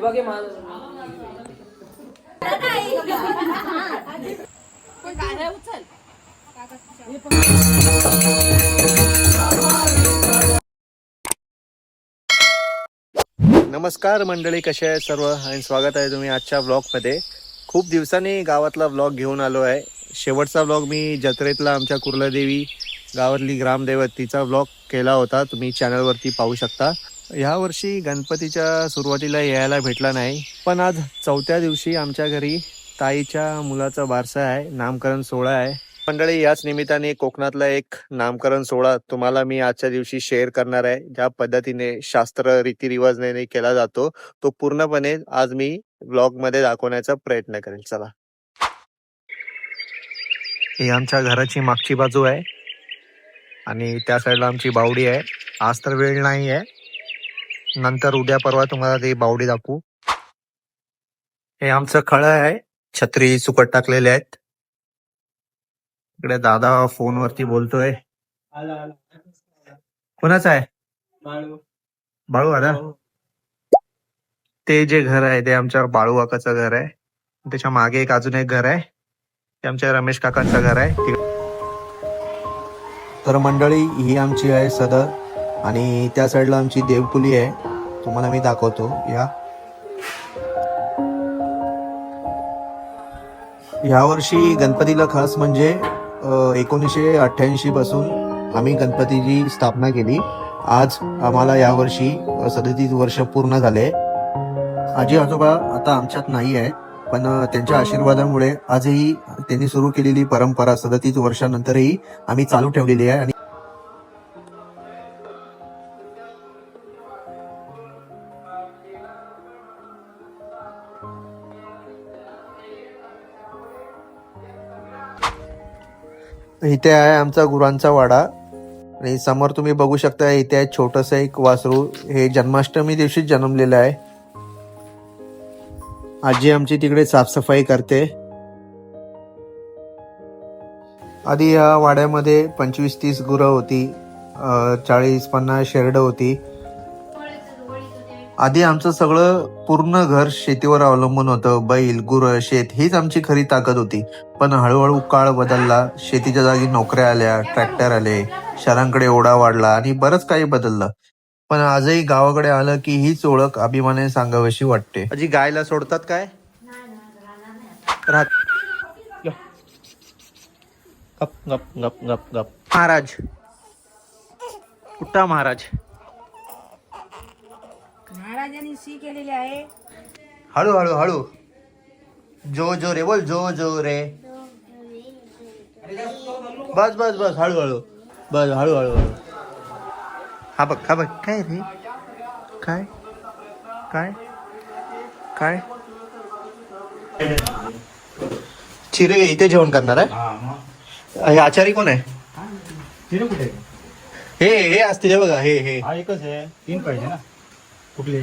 हे बघ नमस्कार मंडळी कसे आहे सर्व? आणि स्वागत आहे तुम्ही आजच्या ब्लॉगमध्ये. खूप दिवसांनी गावातला ब्लॉग घेऊन आलो आहे. शेवटचा ब्लॉग मी जत्रेतला आमच्या कुर्लादेवी गावातली ग्रामदैवत तिचा ब्लॉग केला होता. तुम्ही चॅनलवरती पाहू शकता. ह्या वर्षी गणपतीच्या सुरुवातीला यायला भेटला नाही पण आज चौथ्या दिवशी आमच्या घरी ताईच्या मुलाचा बारसा आहे नामकरण सोहळा आहे. मंडळी याच निमित्ताने कोकणातला एक नामकरण सोहळा तुम्हाला मी आजच्या दिवशी शेअर करणार आहे. ज्या पद्धतीने शास्त्र रीतिरिवाजने केला जातो तो पूर्णपणे आज मी ब्लॉगमध्ये दाखवण्याचा प्रयत्न करेल चला. ही आमच्या घराची मागची बाजू आहे आणि त्या साईडला आमची बावडी आहे. आज तर वेळ नाही आहे नंतर उद्या परवा तुम्हाला ती बावडी दाखवू. हे आमचं खळ आहे. छत्री सुकट टाकलेले आहेत. इकडे दादा फोनवरती बोलतोय. कोणाचा आहे? बाळू. दादा ते जे घर आहे ते आमच्या बाळू काकाचं घर आहे. त्याच्यामागे एक अजून एक घर आहे. ते आमच्या रमेश काकांचं घर आहे. तर मंडळी ही आमची आहे सदर. आणि त्या साईडला आमची देवपुली आहे. तुम्हाला मी दाखवतो. या. यावर्षी गणपतीला खास म्हणजे एकोणीसशे अठ्ठ्याऐंशी पासून आम्ही गणपतीची स्थापना केली. आज आम्हाला यावर्षी सदतीस वर्ष पूर्ण झाले. आजी आजोबा आता आमच्यात नाही आहे पण त्यांच्या आशीर्वादामुळे आजही त्यांनी सुरू केलेली परंपरा सदतीस वर्षानंतरही आम्ही चालू ठेवलेली आहे आणि इथे आहे आमचा गुरांचा वाडा. आणि समोर तुम्ही बघू शकता इथे आहे छोटस एक वासरू. हे जन्माष्टमी दिवशीच जन्मलेलं आहे. आजी आमची तिकडे साफसफाई करते. आधी या वाड्यामध्ये पंचवीस तीस गुरं होती चाळीस पन्नास शेरडं होती. आधी आमचं सगळं पूर्ण घर शेतीवर अवलंबून होतं. बैल गुरं शेत हीच आमची खरी ताकद होती. पण हळूहळू काळ बदलला. शेतीच्या जागी नोकऱ्या आल्या ट्रॅक्टर आले शहरांकडे ओढा वाढला आणि बरंच काही बदललं. पण आजही गावाकडे आलं की हीच ओळख अभिमानाने सांगावीशी वाटते. अजी गायला सोडतात काय. गप गप गप गप गप महाराज. कुठा महाराज? महाराजांनी सी केलेली आहे. हळू हळू हळू. जो जो रे बोल जो जो रे. बस बस बस हळू हळू. बस हळू हळू हळू. हा बघ हा बघ काय रे? काय? काय? काय? चिरे इथे जेवण करणार आहे? हे आचारी कोण आहे? हे हे असते बघा हे हे. हा एकच आहे. तीन पाहिजे ना. कुठले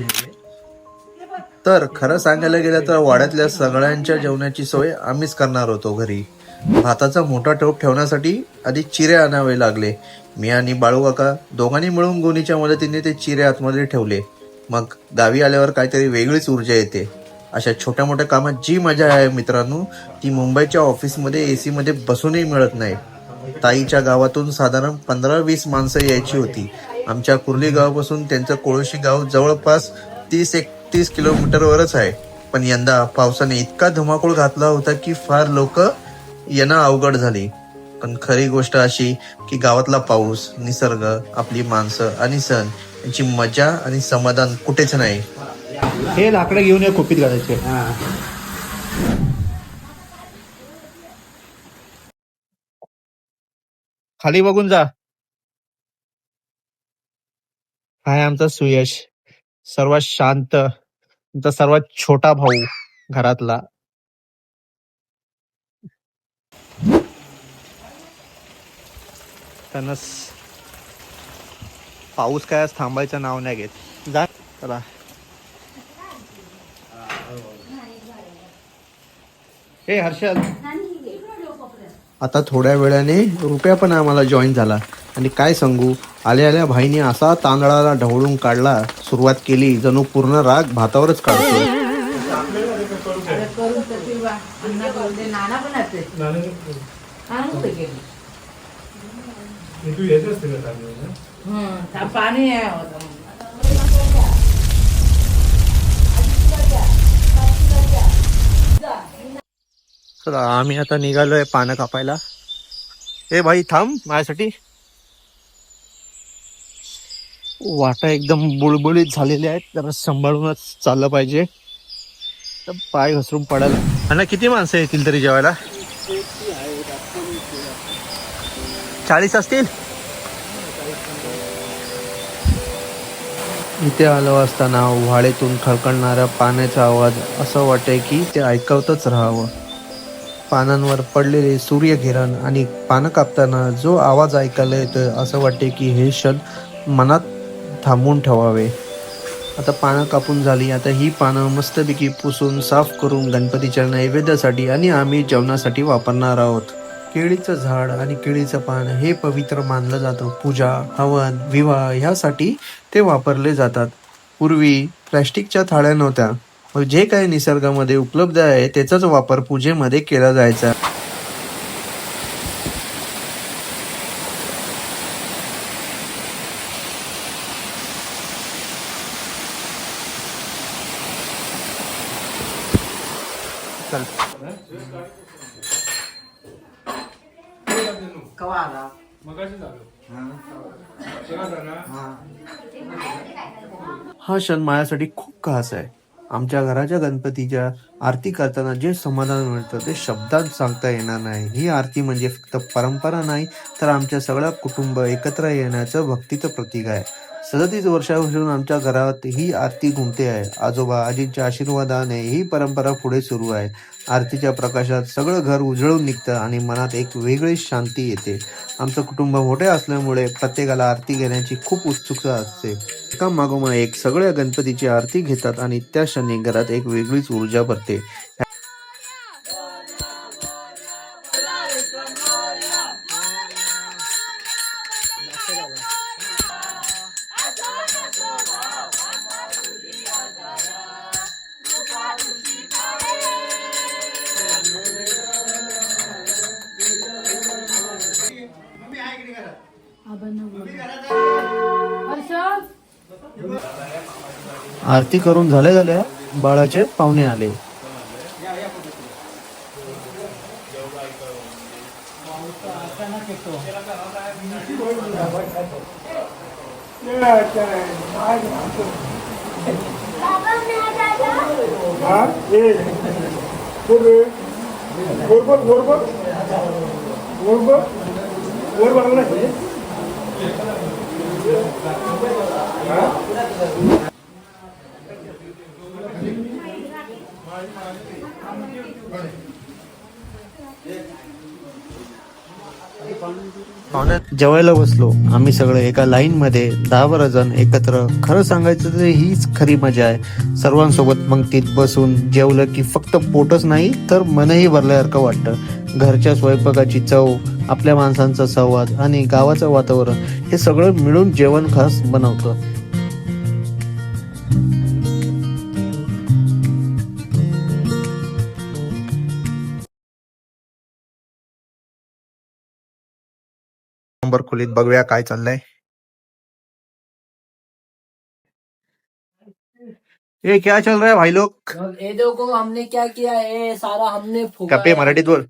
तर खरं सांगायला गेलं तर वाड्यातल्या सगळ्यांच्या जेवणाची सोय आम्हीच करणार होतो घरी. भाताचा मोठा टोप ठेवण्यासाठी आधी चिरे आणावे लागले. मी आणि बाळू काका दोघांनी मिळून गोणीच्या मदतीने ते चिरे आतमध्ये ठेवले. मग गावी आल्यावर काहीतरी वेगळीच ऊर्जा येते. अशा छोट्या मोठ्या कामात जी मजा आहे मित्रांनो ती मुंबईच्या ऑफिसमध्ये ए सीमध्ये बसूनही मिळत नाही. ताईच्या गावातून साधारण पंधरा वीस माणसं यायची होती. आमच्या कुर्ली गावापासून त्यांचं कोळशी गाव जवळपास तीस एकतीस किलोमीटरवरच आहे. पण यंदा पावसाने इतका धुमाकूळ घातला होता की फार लोक येणं अवघड झाली. पण खरी गोष्ट अशी की गावातला पाऊस निसर्ग आपली माणसं आणि सण यांची मजा आणि समाधान कुठेच नाही. हे लाकडं घेऊन या खोपीत घालायचे खाली बघून जा. हाय आमचा सुयश. सर्वात शांत आमचा सर्वात छोटा भाऊ घरातला. त्यांना पाऊस काय आज थांबायचं नाव नाही घेत. जा चला. हे हर्षद आता थोड्या वेळाने रुपया पण आम्हाला जॉईन झाला. आणि काय सांगू? आल्या आल्या भाईने असा तांदळाला ढवळून काढला सुरुवात केली जणू पूर्ण राग भातावरच काढतो पाणी चला आम्ही आता निघालोय पानं कापायला. ए भाई थांब माझ्यासाठी. वाटा एकदम बुळबुळीत झालेल्या आहेत. जरा सांभाळूनच चाललं पाहिजे. तर पाय घसरून पडायला आणि किती माणसं येतील तरी जेवायला? चाळीस असतील? इथे आलो असताना व्हाळीतून खळखळणाऱ्या पाण्याचा आवाज असं वाटे की ते ऐकवतच राहावं. पानांवर पडलेले सूर्यकिरण आणि पानं कापताना जो आवाज ऐकायला येतोय असं वाटते की हे क्षण मनात थांबून ठेवावे. आता पानं कापून झाली. आता ही पानं मस्तपैकी पुसून साफ करून गणपतीच्या नैवेद्यासाठी आणि आम्ही जेवणासाठी वापरणार आहोत. केळीचं झाड आणि केळीचं पान हे पवित्र मानलं जातं. पूजा हवन विवाह ह्यासाठी ते वापरले जातात. पूर्वी प्लॅस्टिकच्या थाळ्या नव्हत्या. जे काही निसर्गामध्ये उपलब्ध आहे त्याचाच वापर पूजेमध्ये केला जायचा. कवा आला? हा क्षण माझ्यासाठी खूप खास आहे. आमच्या घराच्या गणपतीच्या आरती करताना जे समाधान मिळतं ते शब्दात सांगता येणार नाही. ही आरती म्हणजे फक्त परंपरा नाही तर आमच्या सगळ्या कुटुंब एकत्र येण्याचं भक्तीचं प्रतीक आहे. सदतीस वर्षापासून आमच्या घरात ही आरती घुमते आहे. आजोबा आजींच्या आशीर्वादाने ही परंपरा पुढे सुरू आहे. आरतीच्या प्रकाशात सगळं घर उजळून निघतं आणि मनात एक वेगळीच शांती येते. आमचं कुटुंब मोठे असल्यामुळे प्रत्येकाला आरती घेण्याची खूप उत्सुकता असते. एका मागोमाग एक सगळ्या गणपतीची आरती घेतात आणि त्या क्षणी घरात एक वेगळीच ऊर्जा भरते. आरती करून झाल्या झाल्या बाळाचे पाहुणे आले. जेवायला बसलो. आम्ही सगळे एका लाईन मध्ये दहा बारा जण एकत्र. खरं सांगायचं तर हीच खरी मजा आहे. सर्वांसोबत पंक्तीत बसून जेवलं की फक्त पोटच नाही तर मनही भरल्यासारखं वाटतं. घरच्या स्वयंपाकाची चव आपल्या माणसांचा संवाद आणि गावाचं वातावरण हे सगळं मिळून जेवण खास बनवतं. नंबर खोलीत बघूया काय चाललंय. ए क्या चल रहा है भाई लोग? ये देखो हमने क्या किया? है सारा हमने फुगा कपे मराठीत बोल?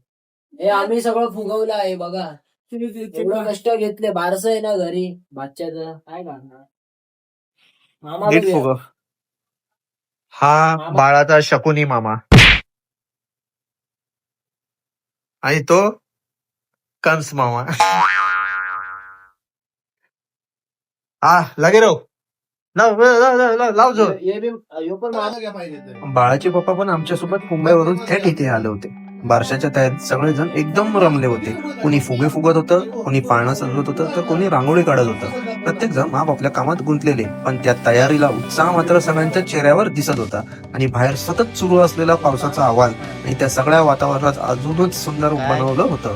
हे आम्ही सगळं फुगवलं आहे बघा. एवढं कष्ट घेतले बारस आहे ना घरी बादशाचं काय करणार? मामा नीट बघूया. फुग हा बाळाचा शकुनी मामा. आणि तो कंस मामा. हा लगे रो लाव लाव, लाव, लाव, लाव जोर. ये भी यो पण बाळाचे पप्पा पण आमच्यासोबत मुंबईवरून थेट इथे आले होते. बारशाच्या तयारीत सगळेजण एकदम रमले होते. कोणी फुगे फुगत होतं कोणी पाळणं सजवत होतं तर कोणी रांगोळी काढत होतं. प्रत्येक जण आपापल्या कामात गुंतलेले पण त्या तयारीला उत्साह मात्र सगळ्यांच्या चेहऱ्यावर दिसत होता. आणि बाहेर सतत सुरू असलेला पावसाचा आवाज आणि त्या सगळ्या वातावरणात अजूनच सुंदर बनवलं होतं.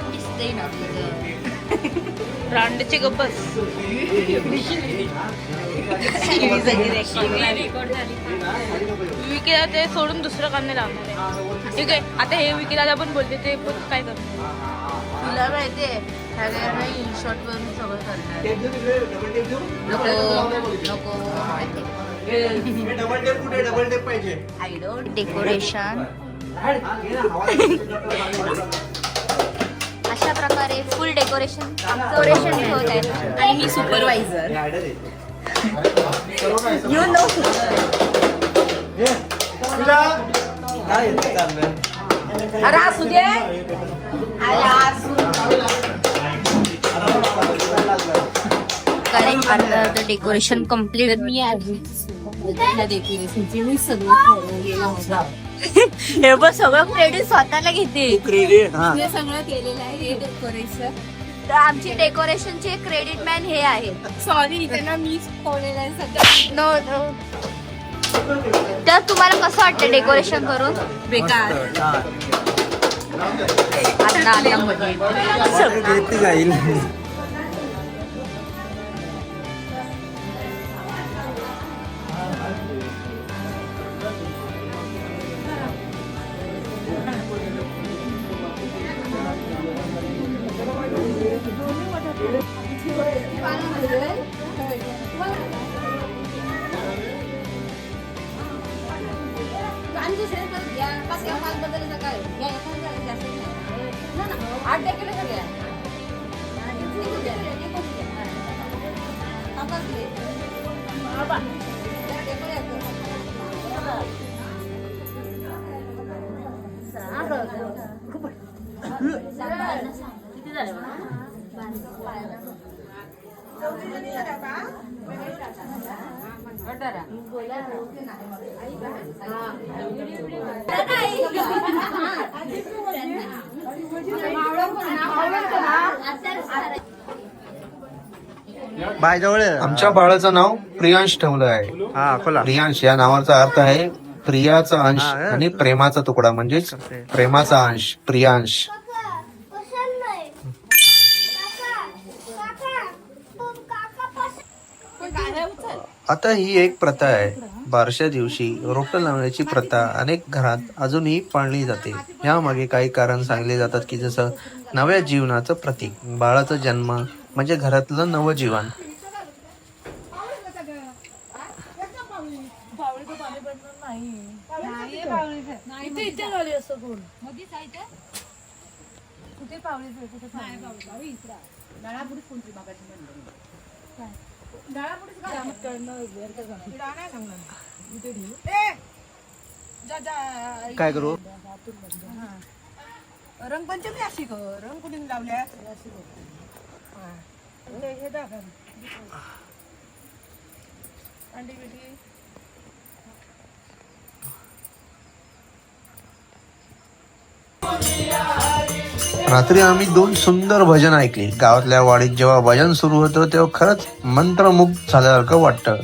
पोट दिसतंय ना तुझं रांडचे गप्पस विकीला ते सोडून दुसरं काम नाही लावणार आहे ठीक आहे आता हे विकीला पण बोलते ते पण काय करणार तुला माहितीये सगळ्यांना इन शॉर्ट वरून सगळं करणार नको नको डबल टेप कुठे डबल टेप पाहिजे आय डोंट डेकोरेशन अशा प्रकारे फुल डेकोरेशन डेकोरेशन ठेवत आहे. आणि मी सुपरवायझर यू नो अरे असू दे. करेक्ट आता तर डेकोरेशन कंप्लीट मी आहे. डेकोरेशनची मी सगळं हे बघ सगळं क्रेडिट स्वतःला घेते. क्रेडिट हा. हे सगळं केलेलं आहे हे डेकोरेशन तर आमची डेकोरेशनचे क्रेडिट मॅन हे आहे. सॉरी इथे ना मीच आहे नो नो तर तुम्हाला कसं वाटतं डेकोरेशन करून? बेकार. आता आता जाईल. bạn किती झाले अठरा मावळत ना बाय जवळ आमच्या बाळाचं नाव प्रियांश ठेवलं आहे. हा प्रियांश या नावाचा अर्थ आहे प्रियाचा अंश. आणि प्रेमाचा तुकडा म्हणजेच प्रेमाचा अंश प्रियांश. आता ही एक प्रथा आहे. बारशा दिवशी रोपटं लावण्याची प्रथा अनेक घरात अजूनही पाळली जाते. यामागे काही कारण सांगले जातात की जसं नव्या जीवनाचं प्रतीक बाळाचा जन्म म्हणजे घरातलं नवं जीवन. काय? करू. रंगपंचमी अशी कर. रंग कुठून लावल्या हे अंडी रात्री आम्ही दोन सुंदर भजन ऐकली. गावातल्या वाडीत जेव्हा भजन सुरू होतं तेव्हा खरंच मंत्रमुग्ध झाल्यासारखं वाटतं.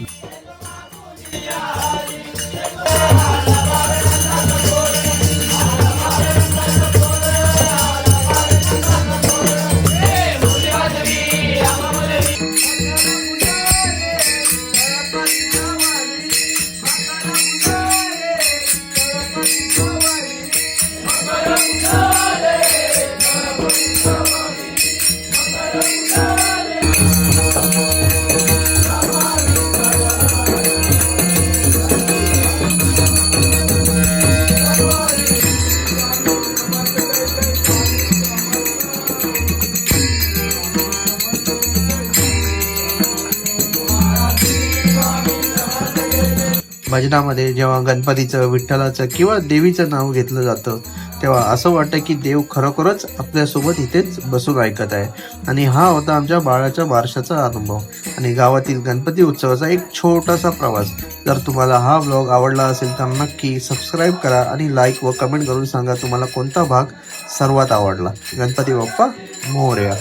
भजनामध्ये जेव्हा गणपतीचं विठ्ठलाचं किंवा देवीचं नाव घेतलं जातं तेव्हा असं वाटतं की देव खरोखरच आपल्यासोबत इथेच बसून ऐकत आहे. आणि हा होता आमच्या बाळाच्या बारशाचा अनुभव. आणि गावातील गणपती उत्सवाचा एक छोटासा प्रवास. जर तुम्हाला हा ब्लॉग आवडला असेल तर नक्की सबस्क्राईब करा आणि लाईक व कमेंट करून सांगा तुम्हाला कोणता भाग सर्वात आवडला. गणपती बाप्पा मोर्या.